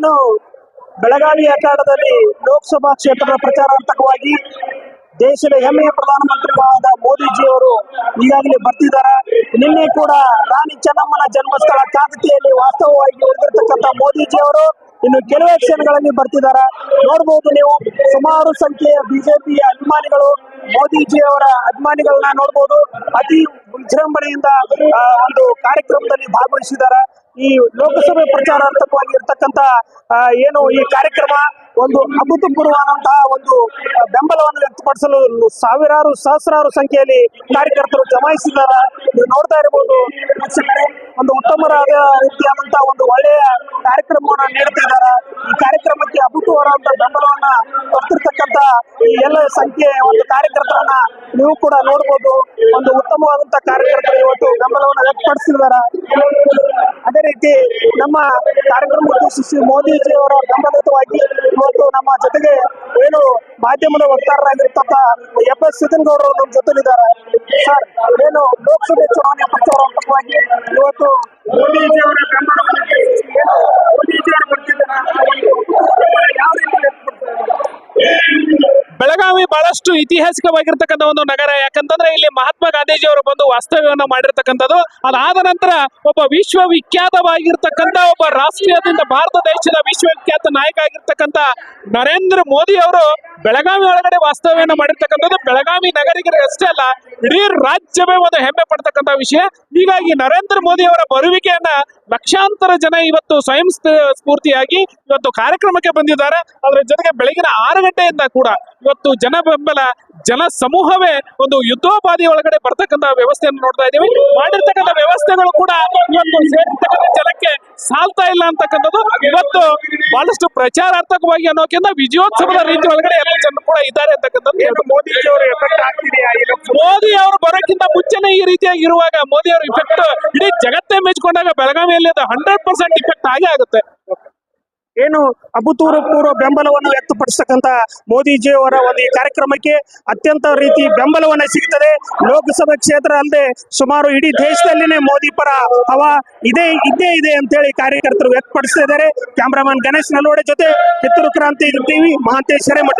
ಏನು ಬೆಳಗಾವಿ ಅಖಾಡದಲ್ಲಿ ಲೋಕಸಭಾ ಕ್ಷೇತ್ರದ ಪ್ರಚಾರಾರ್ಥಕವಾಗಿ ದೇಶದ ಹೆಮ್ಮೆಯ ಪ್ರಧಾನಮಂತ್ರಿಗಳಾದ ಮೋದಿಜಿಯವರು ಈಗಾಗಲೇ ಬರ್ತಿದ್ದಾರೆ. ನಿನ್ನೆ ಕೂಡ ರಾಣಿ ಚೆನ್ನಮ್ಮನ ಜನ್ಮಸ್ಥಳ ಕಾಕತಿಯಲ್ಲಿ ವಾಸ್ತವವಾಗಿ ಉಳಿದಿರ್ತಕ್ಕಂಥ ಮೋದಿಜಿಯವರು ಇನ್ನು ಕೆಲವೇ ಕ್ಷಣಗಳಲ್ಲಿ ಬರ್ತಿದ್ದಾರೆ. ನೋಡಬಹುದು ನೀವು ಸುಮಾರು ಸಂಖ್ಯೆಯ ಬಿಜೆಪಿಯ ಅಭಿಮಾನಿಗಳು ಮೋದಿಜಿಯವರ ಅಭಿಮಾನಿಗಳನ್ನ ನೋಡಬಹುದು ಅತಿ ವಿಜೃಂಭಣೆಯಿಂದ ಒಂದು ಕಾರ್ಯಕ್ರಮದಲ್ಲಿ ಭಾಗವಹಿಸಿದ್ದಾರೆ. ಈ ಲೋಕಸಭೆ ಪ್ರಚಾರಾರ್ಥಕವಾಗಿ ಇರ್ತಕ್ಕಂತ ಏನು ಈ ಕಾರ್ಯಕ್ರಮ ಒಂದು ಅಭೂತಪೂರ್ವವಾದಂತಹ ಒಂದು ಬೆಂಬಲವನ್ನು ವ್ಯಕ್ತಪಡಿಸಲು ಸಾವಿರಾರು, ಸಹಸ್ರಾರು ಸಂಖ್ಯೆಯಲ್ಲಿ ಕಾರ್ಯಕರ್ತರು ಜಮಾಯಿಸಿದ್ದಾರೆ. ನೀವು ನೋಡ್ತಾ ಇರಬಹುದು ಒಂದು ಉತ್ತಮರಾದ ರೀತಿಯಾದಂತಹ ಒಂದು ಒಳ್ಳೆಯ ಕಾರ್ಯಕ್ರಮವನ್ನು ನೀಡ್ತಿದ್ದಾರೆ ಈ ಕಾರ್ಯಕ್ರಮಕ್ಕೆ ಅಭೂತವಾದಂತಹ ಬೆಂಬಲವನ್ನ ಕೊಟ್ಟಿರ್ತಕ್ಕಂತ ಈ ಎಲ್ಲ ಸಂಖ್ಯೆ ಒಂದು ಕಾರ್ಯಕರ್ತರನ್ನ ನೀವು ಕೂಡ ನೋಡ್ಬೋದು. ಒಂದು ಉತ್ತಮವಾದಂತಹ ಕಾರ್ಯಕರ್ತರು ಇವತ್ತು ಬೆಂಬಲವನ್ನು ವ್ಯಕ್ತಪಡಿಸಿದ್ದಾರೆ. ಅದೇ ರೀತಿ ನಮ್ಮ ಕಾರ್ಯಕ್ರಮ ಉದ್ದೇಶಿಸಿ ಮೋದಿಜಿ ಅವರ ಬೆಂಬಲಿತವಾಗಿ ಇವತ್ತು ನಮ್ಮ ಜೊತೆಗೆ ಏನು ಮಾಧ್ಯಮದ ವಕ್ತಾರರಾಗಿರ್ತಕ್ಕ ಎಫ್ ಎಸ್ ಗೌಡರು ನಮ್ಮ ಜೊತೆಲಿದ್ದಾರೆ. ಸರ್, ಏನು ಲೋಕಸಭೆ ಚುನಾವಣೆ ಪ್ರಚಾರ ಇವತ್ತು ಮೋದಿಜಿ ಅವರ ಬೆಂಬಲವನ್ನು ಉದ್ದೇಶಿಸಿ ಏನು ಮೋದಿಜಿ ಅವರು ಬರ್ತಿದ್ದಾರೆ ಯಾವ ರೀತಿ ವ್ಯಕ್ತಪಡಿಸ್ತಾರೆ? ಬೆಳಗಾವಿ ಬಹಳಷ್ಟು ಐತಿಹಾಸಿಕವಾಗಿರ್ತಕ್ಕಂಥ ಒಂದು ನಗರ. ಯಾಕಂತಂದ್ರೆ ಇಲ್ಲಿ ಮಹಾತ್ಮ ಗಾಂಧೀಜಿ ಅವರು ಬಂದು ವಾಸ್ತವ್ಯವನ್ನು ಮಾಡಿರ್ತಕ್ಕಂಥದ್ದು. ಅದಾದ ನಂತರ ಒಬ್ಬ ವಿಶ್ವವಿಖ್ಯಾತವಾಗಿರ್ತಕ್ಕಂಥ ಒಬ್ಬ ರಾಷ್ಟ್ರೀಯದಿಂದ ಭಾರತ ದೇಶದ ವಿಶ್ವವಿಖ್ಯಾತ ನಾಯಕ ಆಗಿರ್ತಕ್ಕಂಥ ನರೇಂದ್ರ ಮೋದಿ ಅವರು ಬೆಳಗಾವಿ ಒಳಗಡೆ ವಾಸ್ತವ್ಯವನ್ನು ಮಾಡಿರ್ತಕ್ಕಂಥದ್ದು. ಬೆಳಗಾವಿ ನಗರಿಗರಿಗೆ ಅಷ್ಟೇ ಅಲ್ಲ, ಇಡೀ ರಾಜ್ಯವೇ ಒಂದು ಹೆಮ್ಮೆ ಪಡ್ತಕ್ಕಂಥ ವಿಷಯ. ಹೀಗಾಗಿ ನರೇಂದ್ರ ಮೋದಿ ಅವರ ಬರುವಿಕೆಯನ್ನ ಲಕ್ಷಾಂತರ ಜನ ಇವತ್ತು ಸ್ವಯಂ ಸ್ಫ- ಸ್ಫೂರ್ತಿಯಾಗಿ ಇವತ್ತು ಕಾರ್ಯಕ್ರಮಕ್ಕೆ ಬಂದಿದ್ದಾರೆ. ಅದರ ಜೊತೆಗೆ ಬೆಳಗಿನ ಆರು ಗಂಟೆಯಿಂದ ಕೂಡ ಇವತ್ತು ಜನ ಬೆಂಬಲ ಜನ ಸಮೂಹವೇ ಒಂದು ಯುದ್ಧೋಪಾದಿ ಒಳಗಡೆ ಬರ್ತಕ್ಕಂಥ ವ್ಯವಸ್ಥೆಯನ್ನು ನೋಡ್ತಾ ಇದ್ದೀವಿ. ಮಾಡಿರ್ತಕ್ಕಂಥ ವ್ಯವಸ್ಥೆಗಳು ಕೂಡ ಇವತ್ತು ಸೇರಿರ್ತಕ್ಕಂಥ ಜನಕ್ಕೆ ಸಾಲ್ತಾ ಇಲ್ಲ ಅಂತಕ್ಕಂಥದ್ದು. ಇವತ್ತು ಬಹಳಷ್ಟು ಪ್ರಚಾರಾರ್ಥಕವಾಗಿ ಅನ್ನೋಕ್ಕಿಂತ ವಿಜಯೋತ್ಸವದ ರೀತಿ ಒಳಗಡೆ ಎಲ್ಲ ಜನ ಕೂಡ ಇದ್ದಾರೆ ಅಂತಕ್ಕಂಥದ್ದು. ಮೋದಿ ಮೋದಿ ಅವರು ಬರೋಕ್ಕಿಂತ ಮುಂಚೆನೇ ಈ ರೀತಿಯಾಗಿ ಇರುವಾಗ ಮೋದಿ ಅವರು ಇಫೆಕ್ಟ್ ಇಡೀ ಜಗತ್ತೇ ಮೆಚ್ಚಿಕೊಂಡಾಗ ಬೆಳಗಾವಿಯಲ್ಲಿ ಅದು ಹಂಡ್ರೆಡ್ ಪರ್ಸೆಂಟ್ ಇಫೆಕ್ಟ್ ಆಗೇ ಆಗುತ್ತೆ. ಏನು ಅಭೂತಪೂರ್ವ ಬೆಂಬಲವನ್ನು ವ್ಯಕ್ತಪಡಿಸತಕ್ಕಂತ ಮೋದಿಜಿ ಅವರ ಒಂದು ಈ ಕಾರ್ಯಕ್ರಮಕ್ಕೆ ಅತ್ಯಂತ ರೀತಿ ಬೆಂಬಲವನ್ನ ಸಿಗುತ್ತದೆ ಲೋಕಸಭಾ ಕ್ಷೇತ್ರ ಅಲ್ಲದೆ ಸುಮಾರು ಇಡೀ ದೇಶದಲ್ಲಿನೇ ಮೋದಿ ಪರ ಹವಾ ಇದೇ, ಇದ್ದೇ ಇದೆ ಅಂತೇಳಿ ಕಾರ್ಯಕರ್ತರು ವ್ಯಕ್ತಪಡಿಸ್ತಾ ಇದ್ದಾರೆ. ಕ್ಯಾಮ್ರಾಮನ್ ಗಣೇಶ್ ನಲ್ವಡೆ ಜೊತೆ ಕಿತ್ತೂರು ಕ್ರಾಂತಿ ಟಿವಿ ಮಹಾಂತೇಶ್ ಹಿರೇಮಠ